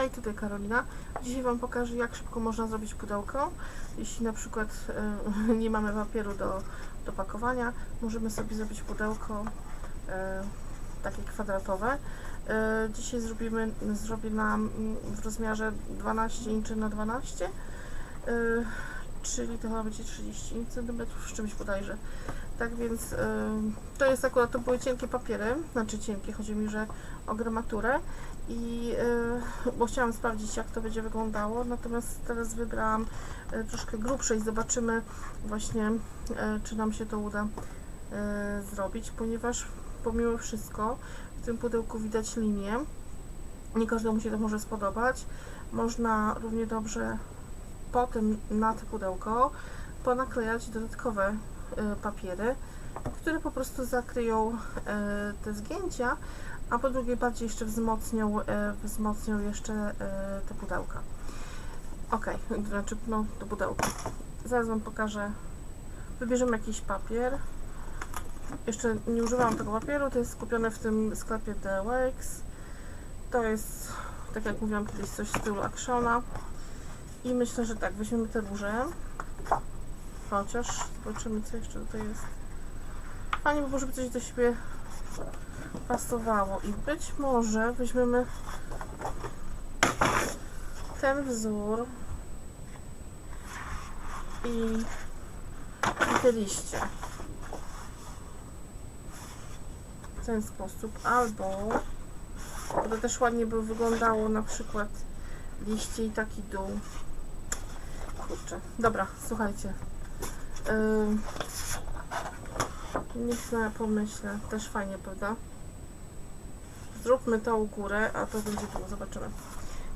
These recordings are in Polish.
Hej, tutaj Karolina. Dzisiaj Wam pokażę, jak szybko można zrobić pudełko. Jeśli na przykład e, nie mamy papieru do, do pakowania, możemy sobie zrobić pudełko e, takie kwadratowe. E, dzisiaj zrobimy, zrobię nam w rozmiarze 12 inczy na 12, e, czyli to chyba będzie 30 cm z czymś bodajże. Tak więc e, to jest akurat, to były cienkie papiery, znaczy cienkie, chodzi mi, że o gramaturę i y, bo chciałam sprawdzić jak to będzie wyglądało, natomiast teraz wybrałam y, troszkę grubsze i zobaczymy właśnie y, czy nam się to uda zrobić, ponieważ pomimo wszystko w tym pudełku widać linię, nie każdemu się to może spodobać, można równie dobrze potem na to pudełko ponaklejać dodatkowe papiery, które po prostu zakryją te zgięcia, a po drugie bardziej jeszcze wzmocnią, e, wzmocnią jeszcze e, te pudełka. Ok, znaczy no to pudełko. Zaraz Wam pokażę. Wybierzemy jakiś papier. Jeszcze nie używałam tego papieru, to jest skupione w tym sklepie The Works. To jest, tak jak mówiłam kiedyś, coś w stylu Actiona. I myślę, że tak, weźmiemy te róże. Chociaż zobaczymy, co jeszcze tutaj jest. Fajnie by było, żeby coś do siebie pasowało. I być może weźmiemy ten wzór i, te liście. W ten sposób. Albo to też ładnie by wyglądało na przykład liście i taki dół. Kurczę, dobra, słuchajcie. Yy, nic na pomyślę, też fajnie, prawda? Zróbmy tą górę, a to będzie tu, zobaczymy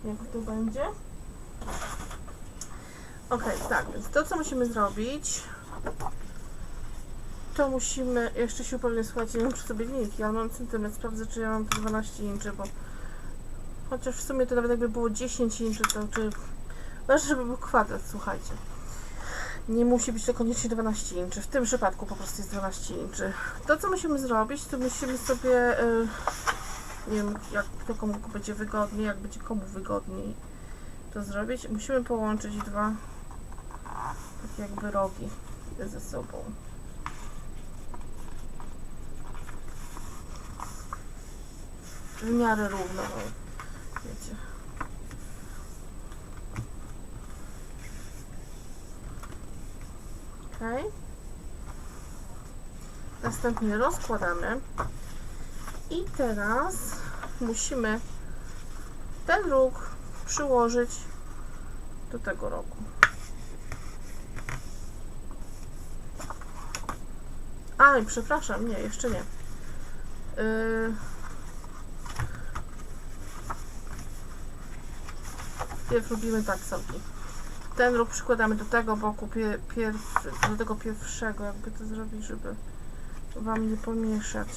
jak to będzie. Ok, tak, więc to co musimy zrobić, to musimy, jeszcze się upewnię, słuchajcie, nie mam przy sobie linijki, ale mam centymetr, sprawdzę czy ja mam tu 12 inczy, bo chociaż w sumie to nawet jakby było 10 inczy, to czy ważne, żeby był kwadrat, słuchajcie. Nie musi być to koniecznie 12 inczy. W tym przypadku po prostu jest 12 inczy. To, co musimy zrobić, to musimy sobie, y, nie wiem, jak to komu będzie wygodniej, jak będzie komu wygodniej to zrobić. Musimy połączyć dwa takie jakby rogi ze sobą. W miarę równo, no, wiecie. Ok. Następnie rozkładamy. I teraz musimy ten róg przyłożyć do tego rogu. A, i przepraszam, nie, jeszcze nie. Yy... Robimy tak sobie ten róg przykładamy do tego boku pier, pier, do tego pierwszego, jakby to zrobić, żeby Wam nie pomieszać.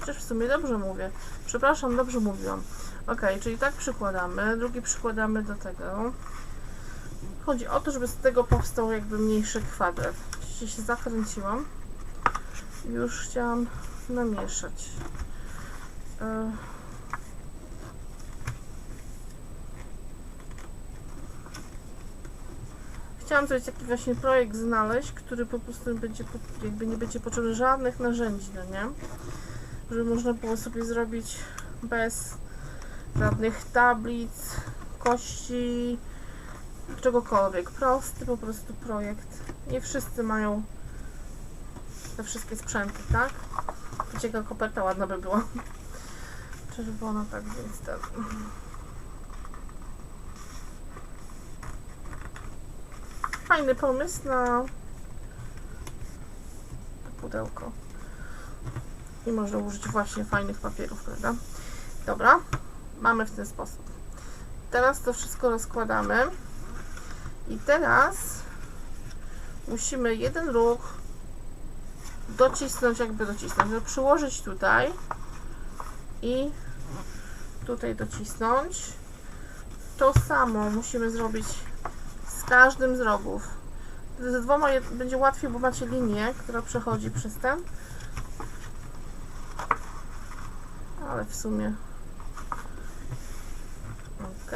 Chociaż w sumie dobrze mówię. Przepraszam, dobrze mówiłam. Ok, czyli tak przykładamy, drugi przykładamy do tego. Chodzi o to, żeby z tego powstał jakby mniejszy kwadrat. Oczywiście się zakręciłam. Już chciałam namieszać. Yy. Chciałam coś taki właśnie projekt znaleźć, który po prostu będzie, jakby nie będzie potrzebny żadnych narzędzi, no nie? Żeby można było sobie zrobić bez żadnych tablic, kości, czegokolwiek. Prosty po prostu projekt. Nie wszyscy mają te wszystkie sprzęty, tak? Ciekawa koperta ładna by była. Czerwona, tak więc tak. Fajny pomysł na pudełko. I można użyć właśnie fajnych papierów, prawda? Dobra, mamy w ten sposób. Teraz to wszystko rozkładamy. I teraz musimy jeden róg docisnąć, jakby docisnąć, żeby przyłożyć tutaj i tutaj docisnąć. To samo musimy zrobić z każdym z rogów. Z dwoma będzie łatwiej, bo macie linię, która przechodzi przez ten. Ale w sumie. Ok.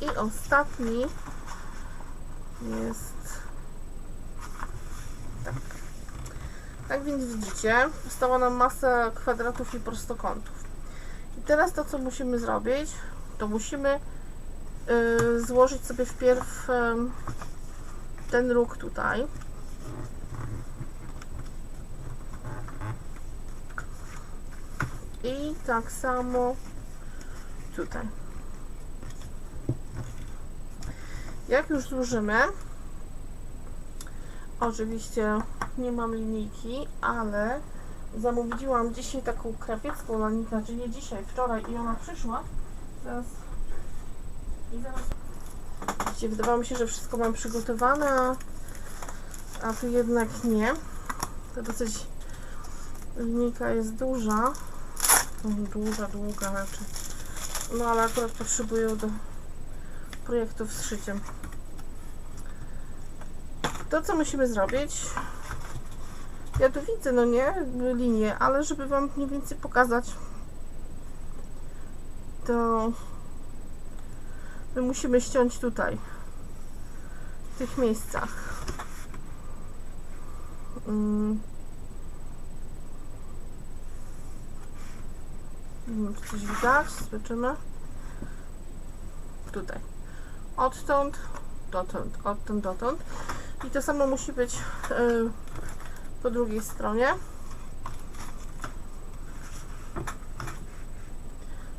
I ostatni jest tak. Tak więc widzicie, została nam masa kwadratów i prostokątów. I teraz to, co musimy zrobić, to musimy złożyć sobie wpierw ten róg tutaj. I tak samo tutaj. Jak już złożymy, oczywiście nie mam linijki, ale zamówiłam dzisiaj taką krawiecką linijkę, znaczy nie dzisiaj, wczoraj i ona przyszła. Teraz Widzicie, wydawało mi się, że wszystko mam przygotowane, a- tu jednak nie. To dosyć linijka jest duża. Duża, długa raczej. No ale akurat potrzebuję do projektów z szyciem. To co musimy zrobić? Ja tu widzę, no nie, linię, ale żeby Wam mniej więcej pokazać, to my musimy ściąć tutaj, w tych miejscach. Mm. Nie wiem, czy coś widać, zobaczymy. Tutaj. Odtąd, dotąd, odtąd, dotąd. I to samo musi być yy, po drugiej stronie.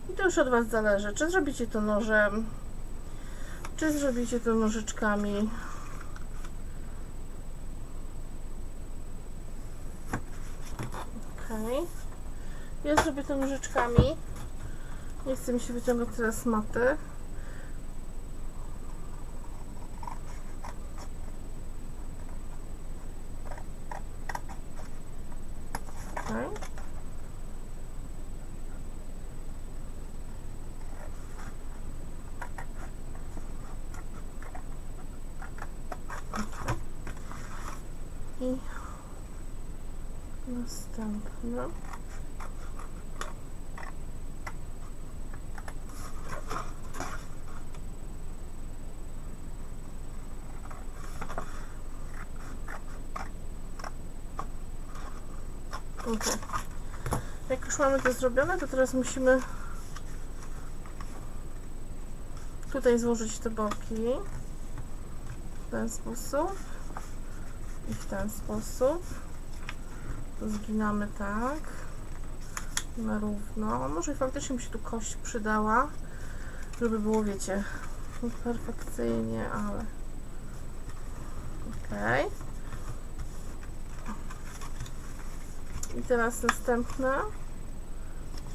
I to już od Was zależy, czy zrobicie to nożem, czy zrobicie to nożyczkami. Okej. Ja zrobię to nożyczkami. Nie chcę mi się wyciągać teraz maty. Okej. I następne. Ok. Jak już mamy to zrobione, to teraz musimy tutaj złożyć te boki w ten sposób i w ten sposób. Zginamy tak na równo. Może faktycznie mi się tu kość przydała, żeby było, wiecie, perfekcyjnie, ale okej. I teraz następne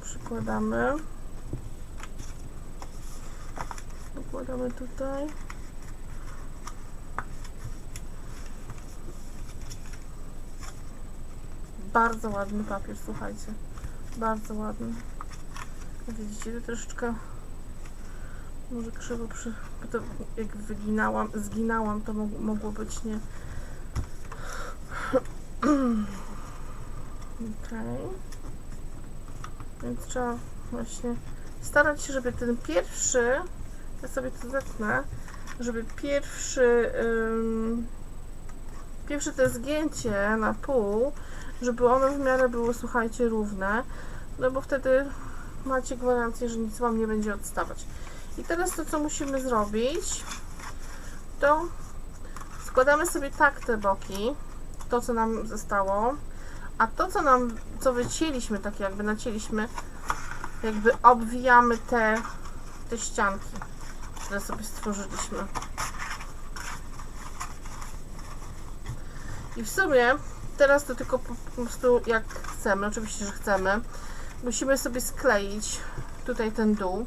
przykładamy. Dokładamy tutaj. Bardzo ładny papier, słuchajcie. Bardzo ładny. Widzicie, tu troszeczkę może krzywo przy... To jak wyginałam, zginałam, to mog- mogło być nie... Więc trzeba właśnie starać się, żeby ten pierwszy, ja sobie to zetnę, żeby pierwszy, ym, pierwsze to zgięcie na pół, żeby ono w miarę było, słuchajcie, równe, no bo wtedy macie gwarancję, że nic Wam nie będzie odstawać. I teraz to, co musimy zrobić, to składamy sobie tak te boki, to, co nam zostało, a to, co nam, co wycięliśmy, tak jakby nacięliśmy, jakby obwijamy te, te ścianki, które sobie stworzyliśmy. I w sumie teraz to tylko po prostu jak chcemy, oczywiście, że chcemy, musimy sobie skleić tutaj ten dół.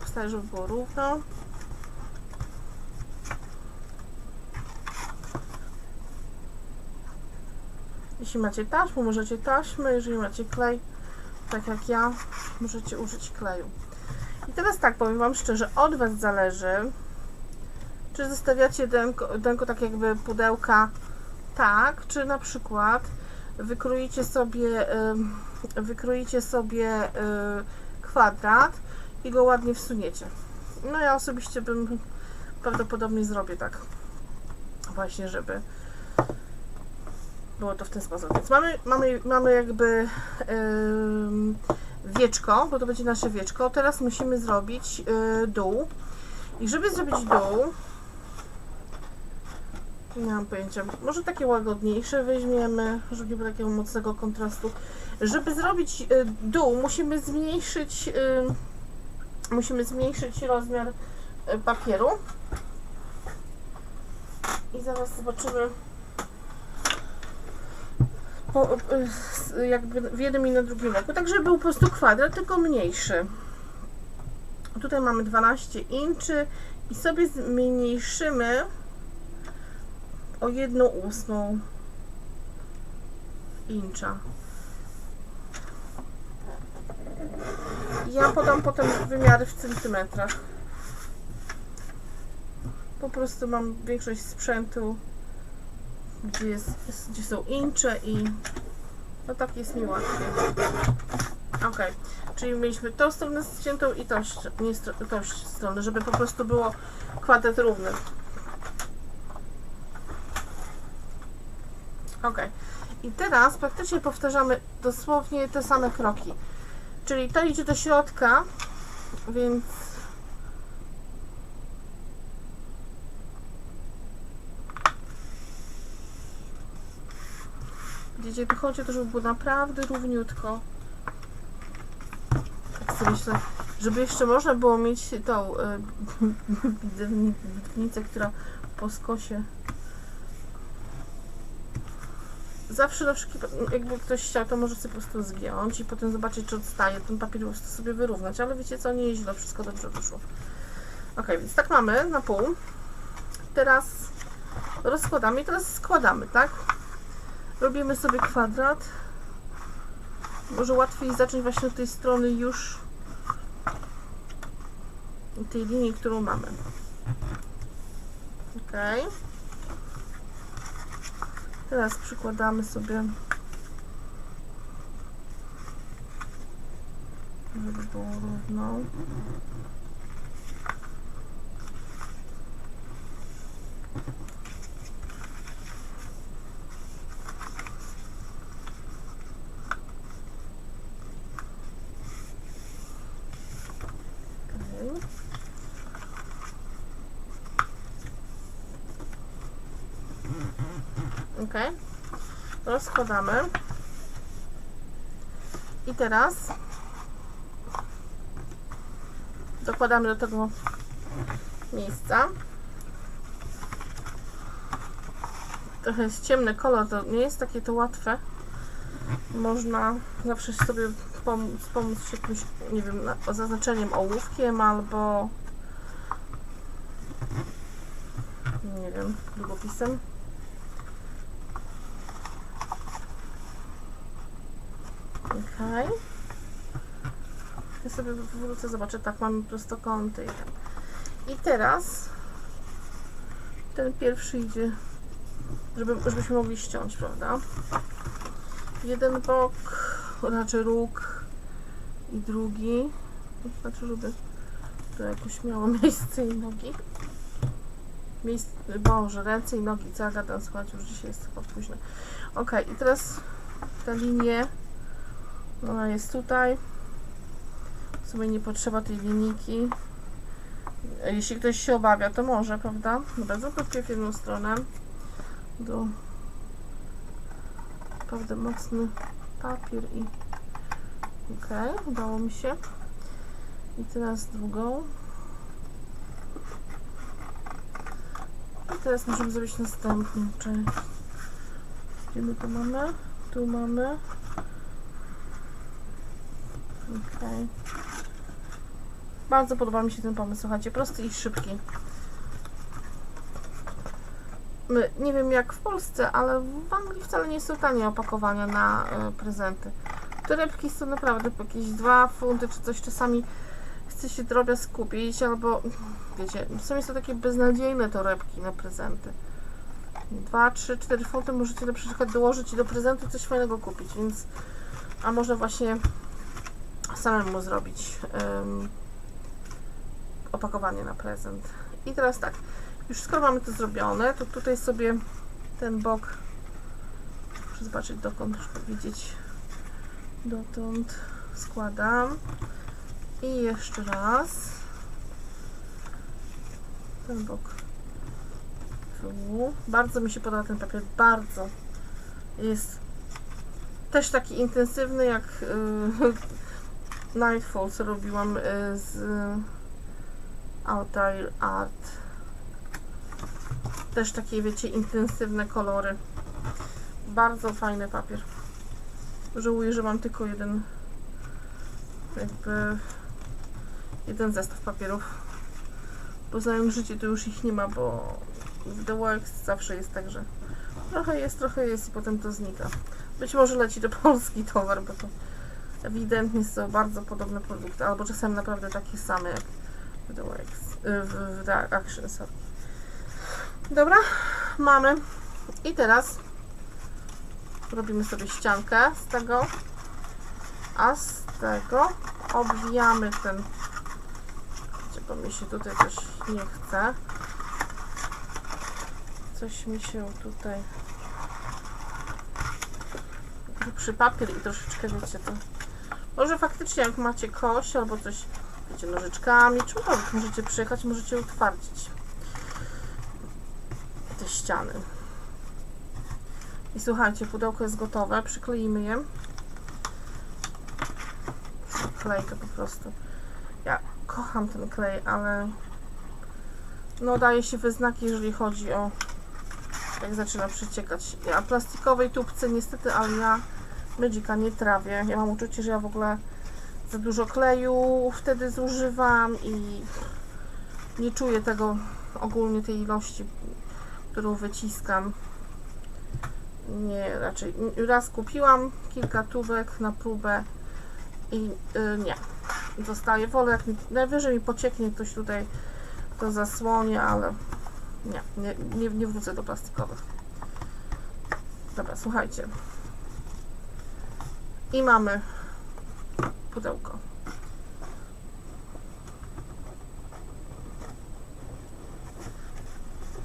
Postawić, żeby było równo. Jeśli macie taśmę, możecie taśmę, jeżeli macie klej, tak jak ja, możecie użyć kleju. I teraz tak, powiem Wam szczerze, od Was zależy, czy zostawiacie denko, denko tak jakby pudełka tak, czy na przykład wykroicie sobie, wykroicie sobie y, kwadrat i go ładnie wsuniecie. No ja osobiście bym prawdopodobnie zrobię tak. Właśnie, żeby było to w ten sposób. Więc mamy, mamy, mamy jakby ym, wieczko, bo to będzie nasze wieczko. Teraz musimy zrobić y, dół. I żeby zrobić dół, nie mam pojęcia, może takie łagodniejsze weźmiemy, żeby nie było takiego mocnego kontrastu. Żeby zrobić y, dół, musimy zmniejszyć, y, musimy zmniejszyć rozmiar y, papieru. I zaraz zobaczymy po, y, jakby w jednym i na drugim oku. Tak, żeby był po prostu kwadrat, tylko mniejszy. Tutaj mamy 12 inczy i sobie zmniejszymy o 1 ósmą incza. Ja podam potem wymiary w centymetrach. Po prostu mam większość sprzętu, gdzie, jest, gdzie są incze i no tak jest mi łatwiej. Ok, czyli mieliśmy tą stronę ściętą i tą, nie, tą stronę, żeby po prostu było kwadrat równy. Ok. I teraz praktycznie powtarzamy dosłownie te same kroki. Czyli to idzie do środka, więc Widzicie, tu chodzi o to, żeby było naprawdę równiutko. Tak sobie myślę, żeby jeszcze można było mieć tą y, bitewnicę, która po skosie zawsze na wypa- jakby ktoś chciał, to może sobie po prostu zgiąć i potem zobaczyć, czy odstaje, ten papier po prostu sobie wyrównać, ale wiecie co, nie jest źle, wszystko dobrze wyszło. Ok, więc tak mamy na pół. Teraz rozkładamy i teraz składamy, tak? Robimy sobie kwadrat. Może łatwiej zacząć właśnie od tej strony już tej linii, którą mamy. Ok. Teraz przykładamy sobie żeby było równo. Okej. Ok. Rozkładamy. I teraz dokładamy do tego miejsca. Trochę jest ciemny kolor, to nie jest takie to łatwe. Można zawsze sobie pomóc, pomóc jakimś, nie wiem, na- zaznaczeniem ołówkiem albo nie wiem, długopisem. Okej. Ja sobie wrócę, zobaczę, tak, mamy prostokąty i tak. I teraz ten pierwszy idzie, żeby, żebyśmy mogli ściąć, prawda? Jeden bok, raczej róg i drugi. Znaczy, żeby to jakoś miało miejsce i nogi. Miejsce, Boże, ręce i nogi, co ja gadam, słuchajcie, już dzisiaj jest chyba późno. Ok, i teraz ta linia, ona jest tutaj. Sumie nie potrzeba tej linijki. Jeśli ktoś się obawia, to może, prawda? Dobra, zróbmy w jedną stronę. Do naprawdę mocny papier i ok, udało mi się. I teraz drugą. I teraz możemy zrobić następną część. Gdzie my to mamy? Tu mamy. Ok. Bardzo podoba mi się ten pomysł, słuchajcie, prosty i szybki. Nie wiem jak w Polsce, ale w Anglii wcale nie są tanie opakowania na e, prezenty. Torebki są naprawdę jakieś 2 funty czy coś czasami chce się drobiazg kupić, albo wiecie, są jest to takie beznadziejne torebki na prezenty. 2, 3, 4 funty możecie na przykład dołożyć i do prezentu coś fajnego kupić, więc a można właśnie samemu zrobić opakowanie na prezent. I teraz tak, już skoro mamy to zrobione, to tutaj sobie ten bok muszę zobaczyć dokąd, żeby widzieć dotąd składam. I jeszcze raz. Ten bok tu. Bardzo mi się podoba ten papier, bardzo. Jest też taki intensywny jak yy, Nightfall co robiłam y, z Altair Art. Też takie wiecie intensywne kolory. Bardzo fajny papier. Żałuję, że mam tylko jeden jakby jeden zestaw papierów. Bo znając życie to już ich nie ma, bo w The Works zawsze jest tak, że trochę jest, trochę jest i potem to znika. Być może leci do Polski towar, bo to ewidentnie są bardzo podobne produkty, albo czasem naprawdę takie same jak w Works, y, w, w Action, sorry. Dobra, mamy. I teraz robimy sobie ściankę z tego, a z tego obwijamy ten, bo mi się tutaj też nie chce. Coś mi się tutaj grubszy papier i troszeczkę wiecie to. Może faktycznie jak macie kość albo coś, wiecie, nożyczkami, czymkolwiek możecie przyjechać, możecie utwardzić te ściany. I słuchajcie, pudełko jest gotowe, przykleimy je. Klejkę po prostu. Ja kocham ten klej, ale no daje się wyznaki, jeżeli chodzi o jak zaczyna przeciekać. Ja plastikowej tubce niestety, ale ja Magica nie trawię. Ja mam uczucie, że ja w ogóle za dużo kleju wtedy zużywam i nie czuję tego ogólnie tej ilości, którą wyciskam. Nie, raczej raz kupiłam kilka tubek na próbę i yy, nie. Zostaje, wolę jak mi, najwyżej mi pocieknie ktoś tutaj to zasłonie, ale nie, nie, nie, nie wrócę do plastikowych. Dobra, słuchajcie. I mamy pudełko.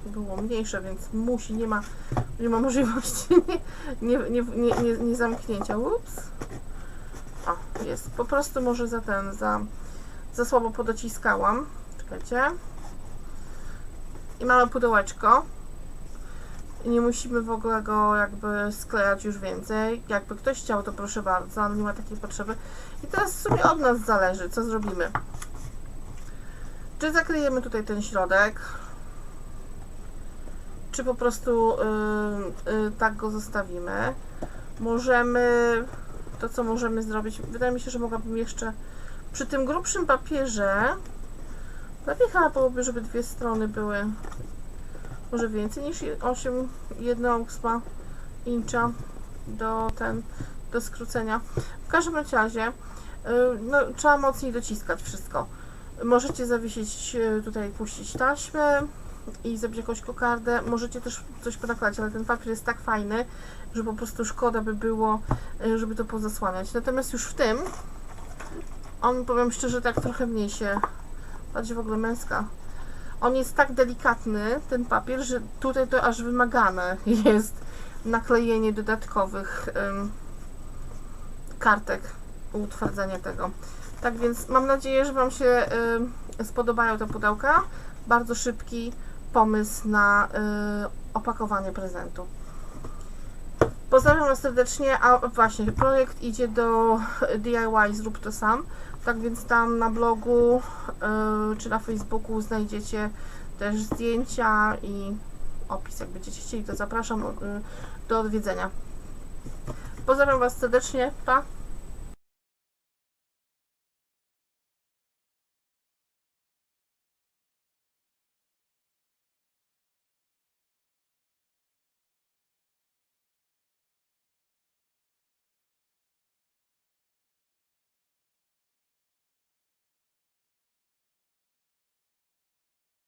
Było mniejsze, więc musi, nie ma, nie ma możliwości nie, nie, nie, nie, nie, zamknięcia. Ups. O, jest. Po prostu może za ten, za, za słabo podociskałam. Czekajcie. I mamy pudełeczko. Nie musimy w ogóle go jakby sklejać już więcej. Jakby ktoś chciał, to proszę bardzo, ale nie ma takiej potrzeby. I teraz sobie od nas zależy, co zrobimy. Czy zaklejemy tutaj ten środek, czy po prostu yy, yy, tak go zostawimy. Możemy, to co możemy zrobić, wydaje mi się, że mogłabym jeszcze przy tym grubszym papierze, lepiej chyba byłoby, żeby dwie strony były może więcej niż 8, 1 ósma incza do ten, do skrócenia. W każdym razie yy, no, trzeba mocniej dociskać wszystko. Możecie zawiesić yy, tutaj, puścić taśmę i zrobić jakąś kokardę. Możecie też coś ponaklać, ale ten papier jest tak fajny, że po prostu szkoda by było, yy, żeby to pozasłaniać. Natomiast już w tym, on powiem szczerze, tak trochę mniej się, bardziej w ogóle męska on jest tak delikatny, ten papier, że tutaj to aż wymagane jest naklejenie dodatkowych ym, kartek utwardzania tego. Tak więc mam nadzieję, że Wam się y, spodobają te pudełka. Bardzo szybki pomysł na y, opakowanie prezentu. Pozdrawiam Was serdecznie, a właśnie projekt idzie do DIY Zrób to sam. Tak więc tam na blogu yy, czy na Facebooku znajdziecie też zdjęcia i opis. Jak będziecie chcieli, to zapraszam yy, do odwiedzenia. Pozdrawiam Was serdecznie. Pa!